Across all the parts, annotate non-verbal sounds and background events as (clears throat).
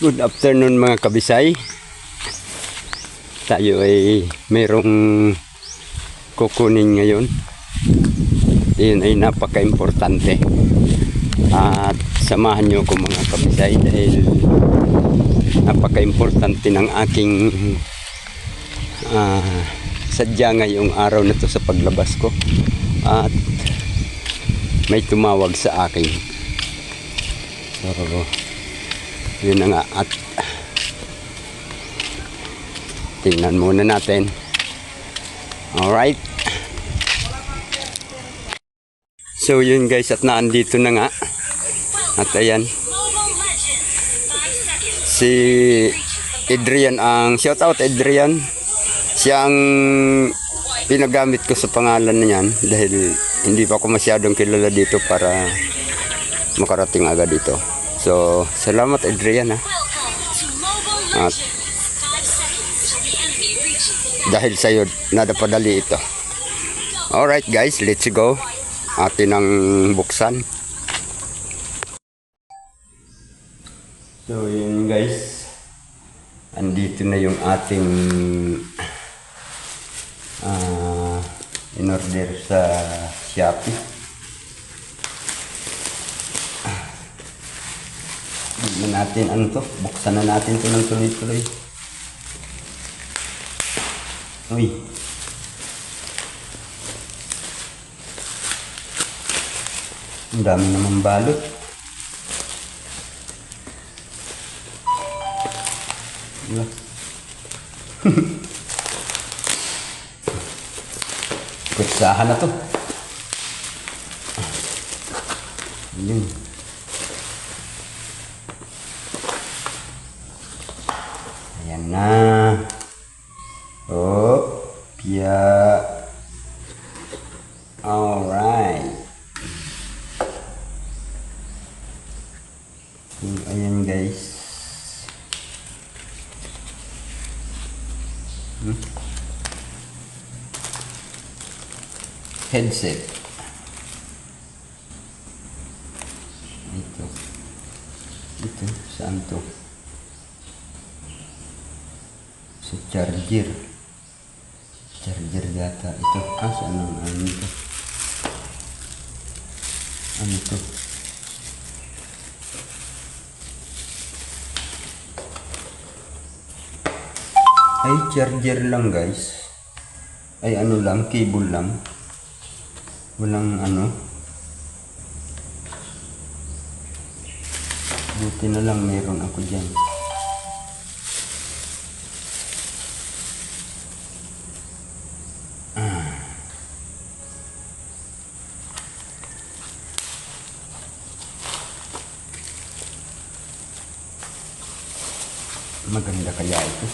Good afternoon mga kabisay. Tayo ay mayroong kukunin ngayon. Yun ay napaka-importante. At samahan nyo ko mga kabisay dahil napaka-importante ng aking ah, sadya ngayong araw na to sa paglabas ko. At may tumawag sa akin. So, yun na nga at tingnan muna natin. Alright. So yun guys at naandito na nga. At ayan. Si Adrian ang shout out Adrian. Siya ang pinagamit ko sa pangalan na yan dahil hindi pa ako masyadong kilala dito para makarating agad dito so salamat Adrian ha. At dahil sa'yo nadapadali ito. Alright guys let's go. Atin ang buksan. So yun guys. Andito na yung ating ah in order sa Shopee Tignan natin ano to. Buksan na natin to ng tuloy-tuloy. Uy. Ang dami naman balot. Wala. (laughs) Kutsahan na to. Yun. Ayan na. Oh, pia. Alright. So, ayan guys. Hmm? Headset. Ito. Ito, saan to? sa charger charger yata ito ah saan ang ano ito ano ito ay charger lang guys ay ano lang cable lang walang ano. Buti na lang meron ako dyan. Maganda kaya ito.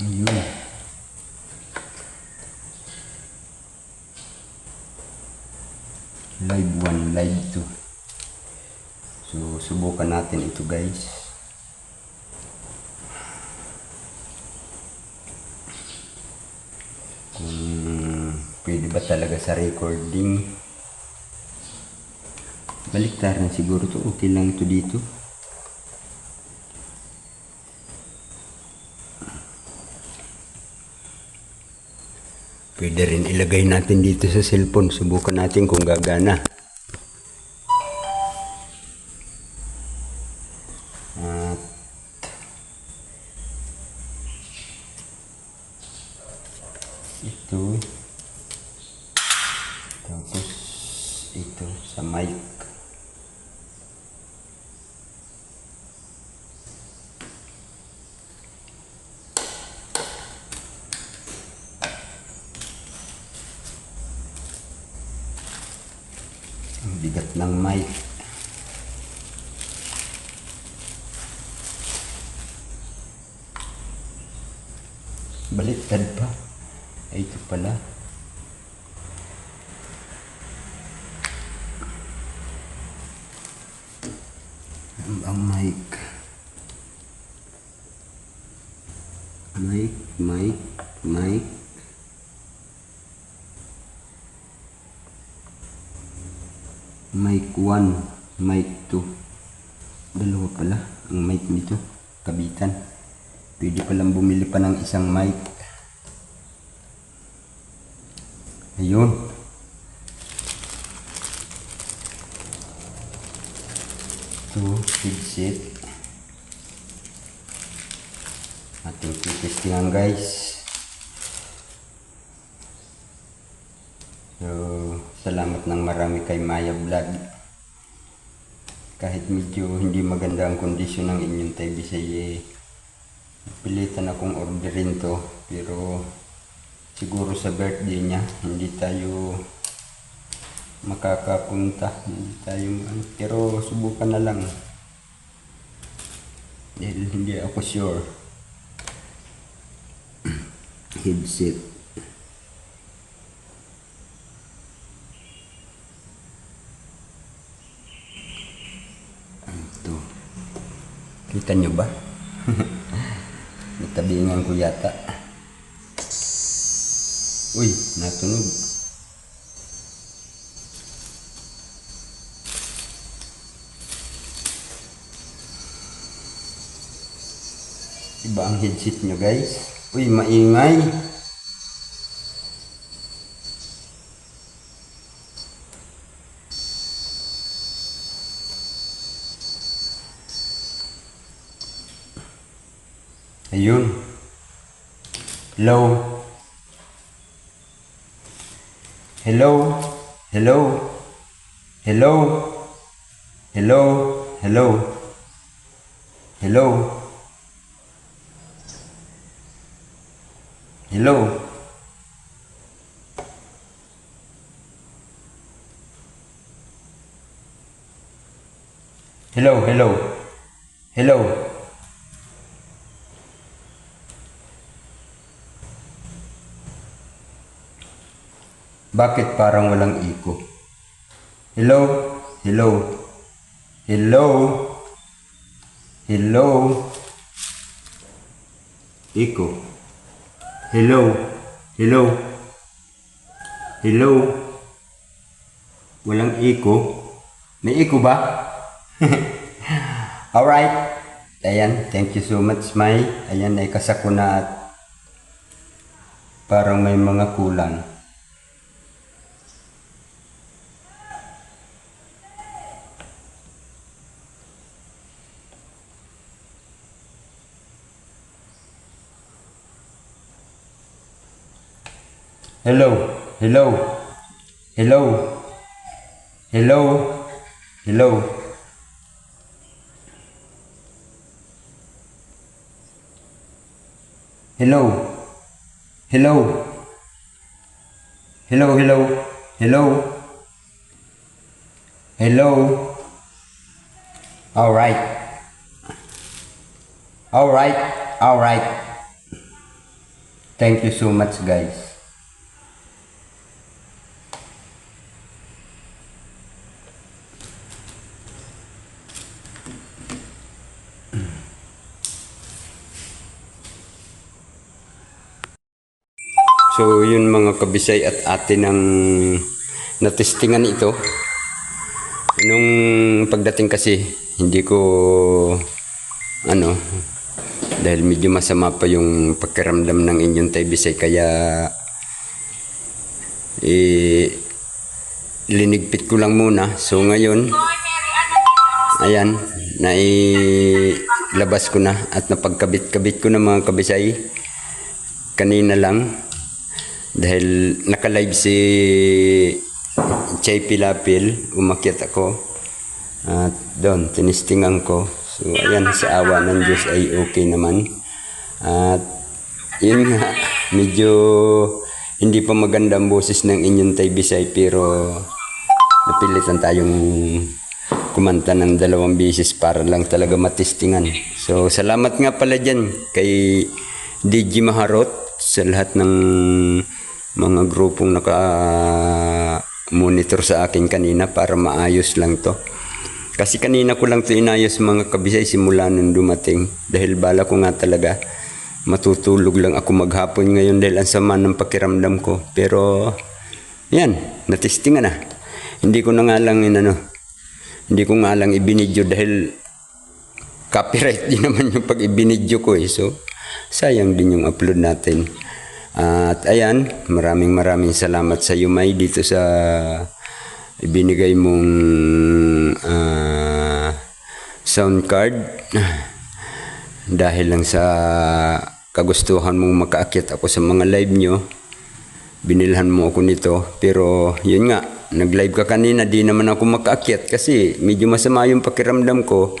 Ayun. Live 1, live 2. So, subukan natin ito guys. Kung pwede ba talaga sa recording. Baliktaran siguro to. Okay lang ito dito. Pwede rin ilagay natin dito sa cellphone. Subukan natin kung gagana. At ito. Tapos ito sa mic. Ang bigat ng mic. Baliktad pa. Ay, ito pala. Ang. Mic, mic, mic. Mic 1, mic 2. Dalawa pala ang mic nito. Kabitan. Pwede palang bumili pa ng isang mic. Ayun. Two headset. Ating titestingan guys. So, salamat ng marami kay Maya Vlog. Kahit medyo hindi maganda ang kondisyon ng inyong televisay, eh, pilitan akong orderin to. Pero siguro sa birthday niya, hindi tayo makakapunta. Hindi tayo, ano, pero subukan na lang. Dahil hindi ako sure. (clears throat) Headset. Ito. Kita nyo ba? Natabingan ko yata. Uy, natunog. Iba ang headset nyo guys. Uy, maingay. Ayun. Hello. Hello. Hello. Hello. Hello. Hello. Hello. Hello. Hello, hello. Hello. Bakit parang walang iko? Hello? Hello? Hello? Hello? Iko? Hello? Hello? Hello? Walang iko? May iko ba? (laughs) Alright. Ayan, thank you so much, May. Ayan, ay kasako na at parang may mga kulang. Hello, hello, hello, hello, hello. Hello, hello, hello, hello, hello, hello. All right, all right, all right. Thank you so much, guys. So yun mga kabisay at ate ng natestingan ito. Nung pagdating kasi hindi ko ano dahil medyo masama pa yung pakiramdam ng inyong taybisay kaya eh, linigpit ko lang muna. So ngayon ayan nailabas ko na at napagkabit-kabit ko na mga kabisay kanina lang dahil naka-live si Chay Pilapil, umakyat ako. At doon, tinistingan ko. So, ayan, sa awa ng Diyos ay okay naman. At yun nga, (laughs) medyo hindi pa maganda ang boses ng inyong Tay Bisay pero napilitan tayong kumanta ng dalawang bisis para lang talaga matistingan. So, salamat nga pala dyan kay DJ Maharot sa lahat ng mga grupong naka-monitor sa akin kanina para maayos lang to. Kasi kanina ko lang to inayos mga kabisay simula nung dumating dahil bala ko nga talaga matutulog lang ako maghapon ngayon dahil ang sama ng pakiramdam ko. Pero yan, natistingan na. Hindi ko na nga lang inano, hindi ko nga lang ibinidyo dahil copyright (laughs) din naman yung pag ibinidyo ko eh. So, sayang din yung upload natin. At ayan, maraming maraming salamat sa iyo May dito sa ibinigay mong ah, sound card. (sighs) Dahil lang sa kagustuhan mong makaakyat ako sa mga live nyo binilhan mo ako nito. Pero yun nga nag-live ka kanina di naman ako makaakyat kasi medyo masama yung pakiramdam ko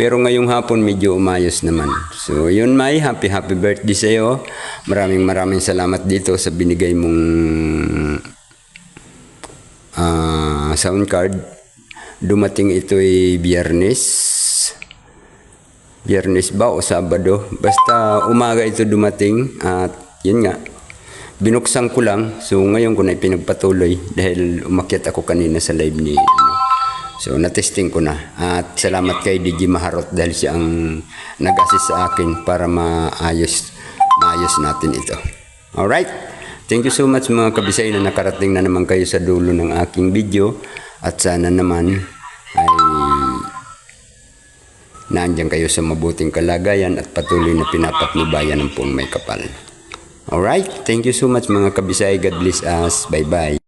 pero ngayong hapon medyo umayos naman. So yun May happy happy birthday sa iyo maraming maraming salamat dito sa binigay mong ah, sound card. Dumating ito ay biyernes. Biyernes ba o sabado? Basta umaga ito dumating at yun nga binuksan ko lang. So ngayon ko na pinagpatuloy dahil umakyat ako kanina sa live ni. So natesting ko na at salamat kay DJ Maharot dahil siya ang nag-assist sa akin para maayos maayos natin ito alright thank you so much mga kabisay na nakarating na naman kayo sa dulo ng aking video at sana naman ay Nandiyan kayo sa mabuting kalagayan at patuloy na pinapatnubayan ng pong may kapal. Alright, thank you so much mga kabisay. God bless us. Bye-bye.